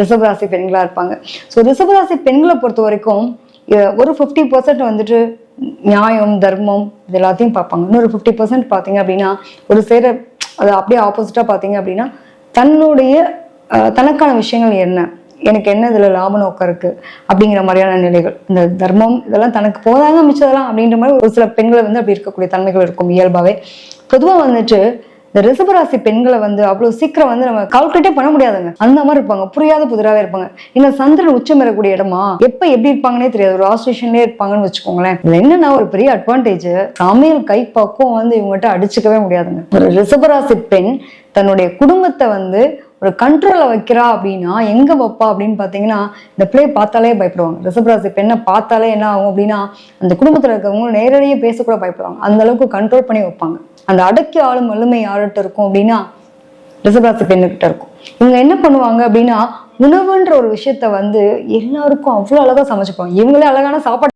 ரிசர்வராசி பெண்களாக இருப்பாங்க. ஸோ ரிஷபராசி பெண்களை பொறுத்த வரைக்கும் ஒரு ஃபிஃப்டி பர்சன்ட் வந்துட்டு நியாயம் தர்மம் இது எல்லாத்தையும் பார்ப்பாங்க. இன்னொரு ஃபிஃப்டி பர்சன்ட் பார்த்தீங்க அப்படின்னா ஒரு சேர அது அப்படியே ஆப்போசிட்டாக பார்த்தீங்க அப்படின்னா தன்னுடைய தனக்கான விஷயங்கள் என்ன? எனக்கு என்ன இதில் லாப நோக்கம் இருக்குது அப்படிங்கிற மாதிரியான நிலைகள். இந்த தர்மம் இதெல்லாம் தனக்கு போதாங்க மிச்சதெல்லாம் அப்படின்ற மாதிரி ஒரு சில பெண்களை வந்து அப்படி இருக்கக்கூடிய தன்மைகள் இருக்கும் இயல்பாகவே பொதுவாக வந்துட்டு இந்த ரிசபராசி பெண்களை வந்து அவ்வளவு சீக்கிரம் வந்து நம்ம கால்குலேட்டே பண்ண முடியாதுங்க. அந்த மாதிரி இருப்பாங்க. புரியாத புதிராவே இருப்பாங்க. இந்த சந்திரன் உச்சம் பெறக்கூடிய இடமா? எப்ப எப்படி இருப்பாங்கன்னே தெரியாது. ஒரு ஆஸ்ட்ரேஷன்லயே இருப்பாங்கன்னு வச்சுக்கோங்களேன். இதுல என்னன்னா ஒரு பெரிய அட்வான்டேஜ் சமையல் கை பக்குவம் வந்து இவங்ககிட்ட அடிச்சுக்கவே முடியாதுங்க. ஒரு ரிசபராசி பெண் தன்னுடைய குடும்பத்தை வந்து ஒரு கண்ட்ரோல்ல வைக்கிறா அப்படின்னா எங்க வைப்பா அப்படின்னு பாத்தீங்கன்னா இந்த பிளே பார்த்தாலே பயப்படுவாங்க. ரிசபராசி பெண்ணை பார்த்தாலே என்ன ஆகும் அப்படின்னா அந்த குடும்பத்துல இருக்கிறவங்க நேரடியாக பேசக்கூட பயப்படுவாங்க. அந்த அளவுக்கு கண்ட்ரோல் பண்ணி வைப்பாங்க. அந்த அடக்கி ஆளும் வலிமை யார்கிட்ட இருக்கும் அப்படின்னா ரிசபராசி பெண்ணுகிட்ட இருக்கும். இவங்க என்ன பண்ணுவாங்க அப்படின்னா உணவுன்ற ஒரு விஷயத்த வந்து எல்லாருக்கும் அவ்வளோ அழகா சமைச்சுப்பாங்க. இவங்களே அழகான சாப்பாடு